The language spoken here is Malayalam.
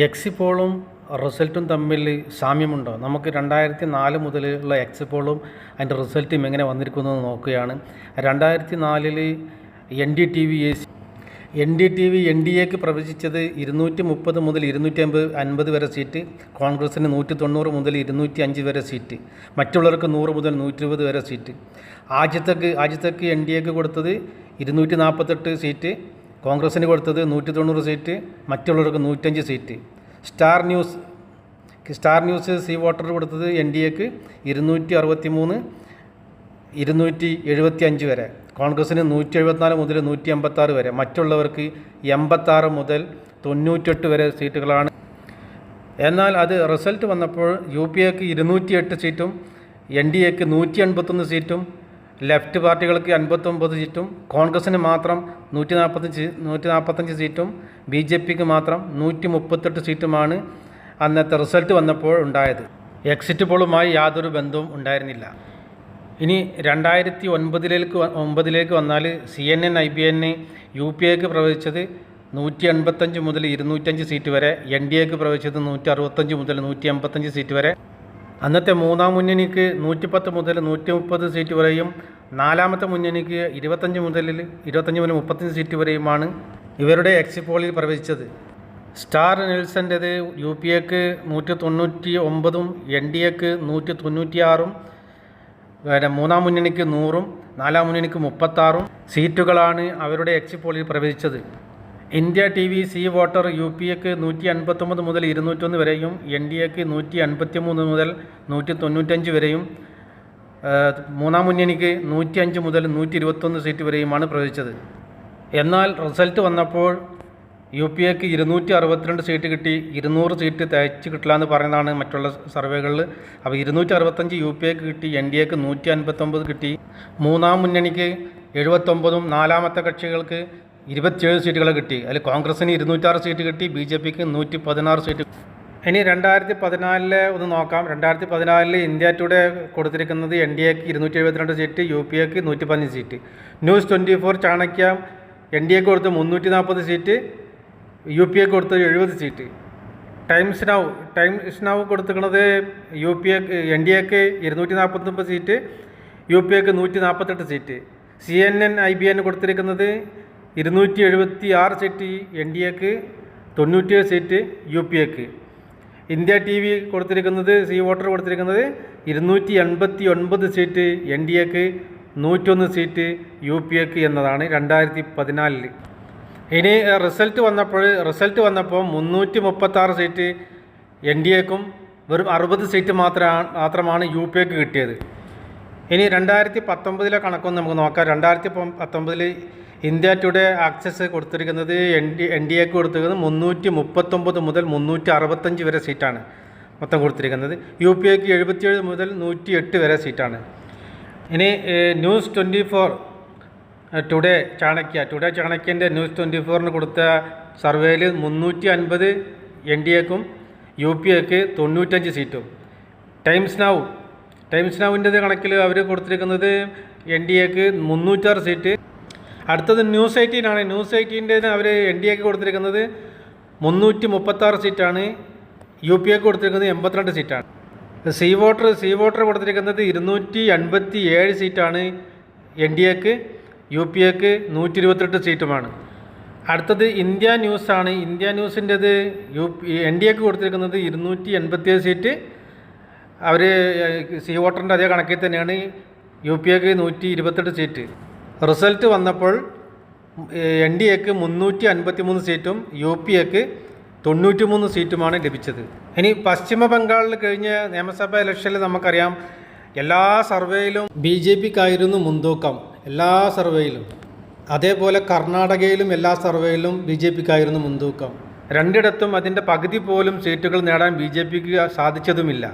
എക്സിപ്പോളും റിസൾട്ടും തമ്മിൽ സാമ്യമുണ്ടോ? നമുക്ക് രണ്ടായിരത്തി നാല് മുതലുള്ള എക്സിപ്പോളും അതിന്റെ റിസൾട്ടും എങ്ങനെ വന്നിരിക്കുന്നു നോക്കുകയാണ്. രണ്ടായിരത്തി നാലിൽ N D T V N D T V N D എക്ക് പ്രവചിച്ചത് ഇരുന്നൂറ്റി മുപ്പത് മുതൽ ഇരുന്നൂറ്റി അമ്പത് അൻപത് വരെ സീറ്റ് കോൺഗ്രസിന് നൂറ്റി തൊണ്ണൂറ് മുതൽ ഇരുന്നൂറ്റി അഞ്ച് വരെ സീറ്റ് മറ്റുള്ളവർക്ക് നൂറ് മുതൽ നൂറ്റി ഇരുപത് വരെ സീറ്റ്. ആദ്യത്തേക്ക് ആദ്യത്തേക്ക് എൻ ഡി എക്ക് കൊടുത്തത് ഇരുന്നൂറ്റി നാൽപ്പത്തെട്ട് സീറ്റ് കോൺഗ്രസിന് കൊടുത്തത് നൂറ്റി തൊണ്ണൂറ് സീറ്റ് മറ്റുള്ളവർക്ക് നൂറ്റഞ്ച് seat. Star news star news C voter കൊടുത്തത് എൻ ഡി എക്ക് ഇരുന്നൂറ്റി അറുപത്തി മൂന്ന് ഇരുന്നൂറ്റി എഴുപത്തി അഞ്ച് വരെ. കോൺഗ്രസ്സിന് നൂറ്റി എഴുപത്തിനാല് മുതൽ നൂറ്റി എൺപത്താറ് വരെ. മറ്റുള്ളവർക്ക് എൺപത്താറ് മുതൽ തൊണ്ണൂറ്റെട്ട് വരെ സീറ്റുകളാണ്. എന്നാൽ അത് റിസൾട്ട് വന്നപ്പോൾ യു പി എക്ക് ഇരുന്നൂറ്റി എട്ട് സീറ്റും എൻ ഡി എക്ക് നൂറ്റി എൺപത്തൊന്ന് സീറ്റും ലെഫ്റ്റ് പാർട്ടികൾക്ക് അൻപത്തൊമ്പത് സീറ്റും കോൺഗ്രസിന് മാത്രം നൂറ്റി നാൽപ്പത്തഞ്ച് നൂറ്റി നാൽപ്പത്തഞ്ച് സീറ്റും ബി ജെ പിക്ക് മാത്രം നൂറ്റി മുപ്പത്തെട്ട് സീറ്റുമാണ് അന്നത്തെ റിസൾട്ട് വന്നപ്പോൾ ഉണ്ടായത്. എക്സിറ്റ് പോളുമായി യാതൊരു ബന്ധവും ഉണ്ടായിരുന്നില്ല. ഇനി രണ്ടായിരത്തി ഒൻപതിലേക്ക് ഒമ്പതിലേക്ക് വന്നാൽ C N N I B N U P എക്ക് പ്രവചിച്ചത് നൂറ്റി എൺപത്തഞ്ച് മുതൽ ഇരുന്നൂറ്റഞ്ച് സീറ്റ് വരെ എൻ ഡി എക്ക് പ്രവചിച്ചത് നൂറ്റി അറുപത്തഞ്ച് മുതൽ നൂറ്റി എൺപത്തഞ്ച് സീറ്റ് വരെ അന്നത്തെ മൂന്നാം മുന്നണിക്ക് നൂറ്റിപ്പത്ത് മുതൽ നൂറ്റി മുപ്പത് സീറ്റ് വരെയും നാലാമത്തെ മുന്നണിക്ക് ഇരുപത്തഞ്ച് മുതൽ ഇരുപത്തഞ്ച് മുതൽ മുപ്പത്തഞ്ച് സീറ്റ് വരെയുമാണ് ഇവരുടെ എക്സിറ്റ് പോളിൽ പ്രവചിച്ചത്. സ്റ്റാർ നെൽസന്റേത് യു പി എക്ക് നൂറ്റി തൊണ്ണൂറ്റി ഒമ്പതും എൻ ഡി എക്ക് നൂറ്റി തൊണ്ണൂറ്റിയാറും പിന്നെ മൂന്നാം മുന്നണിക്ക് നൂറും നാലാം മുന്നണിക്ക് മുപ്പത്താറും സീറ്റുകളാണ് അവരുടെ എക്സിറ്റ് പോളിൽ പ്രവചിച്ചത്. India T V C voter U P എക്ക് നൂറ്റി അൻപത്തൊമ്പത് മുതൽ ഇരുന്നൂറ്റൊന്ന് വരെയും എൻ ഡി എക്ക് നൂറ്റി അൻപത്തി മൂന്ന് മുതൽ നൂറ്റി തൊണ്ണൂറ്റഞ്ച് വരെയും മൂന്നാം മുന്നണിക്ക് നൂറ്റി അഞ്ച് മുതൽ നൂറ്റി ഇരുപത്തൊന്ന് സീറ്റ് വരെയുമാണ് പ്രവചിച്ചത്. എന്നാൽ റിസൾട്ട് വന്നപ്പോൾ യു പി എക്ക് ഇരുന്നൂറ്റി അറുപത്തിരണ്ട് സീറ്റ് കിട്ടി ഇരുന്നൂറ് സീറ്റ് തയ്ച്ച് കിട്ടില്ല എന്ന് പറയുന്നതാണ് മറ്റുള്ള സർവേകളിൽ. അപ്പോൾ ഇരുന്നൂറ്റി അറുപത്തഞ്ച് യു പി എക്ക് കിട്ടി എൻ ഡി എക്ക് നൂറ്റി അൻപത്തൊമ്പത് കിട്ടി. മൂന്നാം മുന്നണിക്ക് എഴുപത്തൊമ്പതും നാലാമത്തെ കക്ഷികൾക്ക് ഇരുപത്തിയേഴ് സീറ്റുകൾ കിട്ടി. അതിൽ കോൺഗ്രസിന് ഇരുന്നൂറ്റാറ് സീറ്റ് കിട്ടി ബി ജെ പിക്ക് നൂറ്റി പതിനാറ് സീറ്റ് ഇനി രണ്ടായിരത്തി പതിനാലിലെ ഒന്ന് നോക്കാം. രണ്ടായിരത്തി പതിനാലിൽ ഇന്ത്യ ടുഡേ കൊടുത്തിരിക്കുന്നത് എൻ ഡി എക്ക് ഇരുന്നൂറ്റി എഴുപത്തിരണ്ട് സീറ്റ് യു പി എക്ക് നൂറ്റി പതിനഞ്ച് seat. News twenty four Chanakya N D എക്ക് കൊടുത്ത് മുന്നൂറ്റി നാൽപ്പത് സീറ്റ് യു പി എക്ക് കൊടുത്ത് എഴുപത് seat. Times now times now കൊടുത്തിരിക്കുന്നത് യു പി എക്ക് എൻ ഡി എക്ക് ഇരുന്നൂറ്റി നാൽപ്പത്തൊമ്പത് സീറ്റ് യു പി എക്ക് നൂറ്റി നാൽപ്പത്തെട്ട് seat. C N N I B N കൊടുത്തിരിക്കുന്നത് ഇരുന്നൂറ്റി എഴുപത്തി ആറ് സീറ്റ് എൻ ഡി എക്ക് തൊണ്ണൂറ്റിയേഴ് സീറ്റ് യു പി എക്ക്. ഇന്ത്യ ടി വി കൊടുത്തിരിക്കുന്നത് സി വോട്ടർ കൊടുത്തിരിക്കുന്നത് ഇരുന്നൂറ്റി എൺപത്തി ഒൻപത് സീറ്റ് എൻ ഡി എക്ക് നൂറ്റൊന്ന് സീറ്റ് യു പി എക്ക് എന്നതാണ് രണ്ടായിരത്തി പതിനാലിൽ ഇനി റിസൾട്ട് വന്നപ്പോൾ റിസൾട്ട് വന്നപ്പോൾ മുന്നൂറ്റി മുപ്പത്താറ് സീറ്റ് എൻ ഡി എക്കും വെറും അറുപത് സീറ്റ് മാത്രമാണ് മാത്രമാണ് യു പി എക്ക് കിട്ടിയത്. ഇനി രണ്ടായിരത്തി പത്തൊമ്പതിലെ കണക്കൊന്ന് നമുക്ക് നോക്കാം. രണ്ടായിരത്തി പത്തൊമ്പതിൽ ഇന്ത്യ ടുഡേ ആക്സസ് കൊടുത്തിരിക്കുന്നത് എൻ ഡി എൻ ഡി എക്ക് കൊടുത്തിരിക്കുന്നത് മുന്നൂറ്റി മുപ്പത്തൊമ്പത് മുതൽ മുന്നൂറ്റി അറുപത്തഞ്ച് വരെ സീറ്റാണ് മൊത്തം കൊടുത്തിരിക്കുന്നത്. യു പി എക്ക് എഴുപത്തിയേഴ് മുതൽ നൂറ്റി എട്ട് വരെ സീറ്റാണ്. ഇനി news twenty four today Chanakya. Today ചാണക്യന്റെ news twenty ഫോറിന് കൊടുത്ത സർവേയിൽ മുന്നൂറ്റി അൻപത് എൻ ഡി എക്കും യു പി എക്ക് തൊണ്ണൂറ്റഞ്ച് സീറ്റും. ടൈംസ് നൗ ടൈംസ് നൗവിന്റെ കണക്കിൽ അവർ കൊടുത്തിരിക്കുന്നത് എൻ ഡി എക്ക് മുന്നൂറ്റാറ് സീറ്റ് അടുത്തത് ന്യൂസ് എയ്റ്റീനാണ് ന്യൂസ് എയ്റ്റീന്റെ അവർ എൻ ഡി എക്ക് കൊടുത്തിരിക്കുന്നത് മുന്നൂറ്റി മുപ്പത്താറ് സീറ്റാണ് യു പി എക്ക് കൊടുത്തിരിക്കുന്നത് എൺപത്തിരണ്ട് സീറ്റാണ് സി വോട്ടർ സി വോട്ടർ കൊടുത്തിരിക്കുന്നത് ഇരുന്നൂറ്റി എൺപത്തി ഏഴ് സീറ്റാണ് എൻ ഡി എക്ക് യു പി എക്ക് നൂറ്റി ഇരുപത്തെട്ട് സീറ്റുമാണ് അടുത്തത് ഇന്ത്യ ന്യൂസാണ് ഇന്ത്യ ന്യൂസിന്റെത് യു എൻ ഡി എക്ക് കൊടുത്തിരിക്കുന്നത് ഇരുന്നൂറ്റി എൺപത്തിയേഴ് സീറ്റ് അവർ സീ വോട്ടറിന്റെ അതേ കണക്കിൽ തന്നെയാണ് യു പി എക്ക് നൂറ്റി ഇരുപത്തെട്ട് സീറ്റ്. റിസൾട്ട് വന്നപ്പോൾ എൻ ഡി എക്ക് മുന്നൂറ്റി അൻപത്തി മൂന്ന് സീറ്റും യു പി എക്ക് തൊണ്ണൂറ്റി മൂന്ന് സീറ്റുമാണ് ലഭിച്ചത്. ഇനി പശ്ചിമ ബംഗാളിൽ കഴിഞ്ഞ നിയമസഭാ ഇലക്ഷനിൽ നമുക്കറിയാം എല്ലാ സർവേയിലും ബി ജെ പിക്കായിരുന്നു മുൻതൂക്കം എല്ലാ സർവേയിലും. അതേപോലെ കർണാടകയിലും എല്ലാ സർവേയിലും ബി ജെ പിക്കായിരുന്നു മുൻതൂക്കം. രണ്ടിടത്തും അതിന്റെ പകുതി പോലും സീറ്റുകൾ നേടാൻ ബി ജെ പിക്ക് സാധിച്ചതുമില്ല.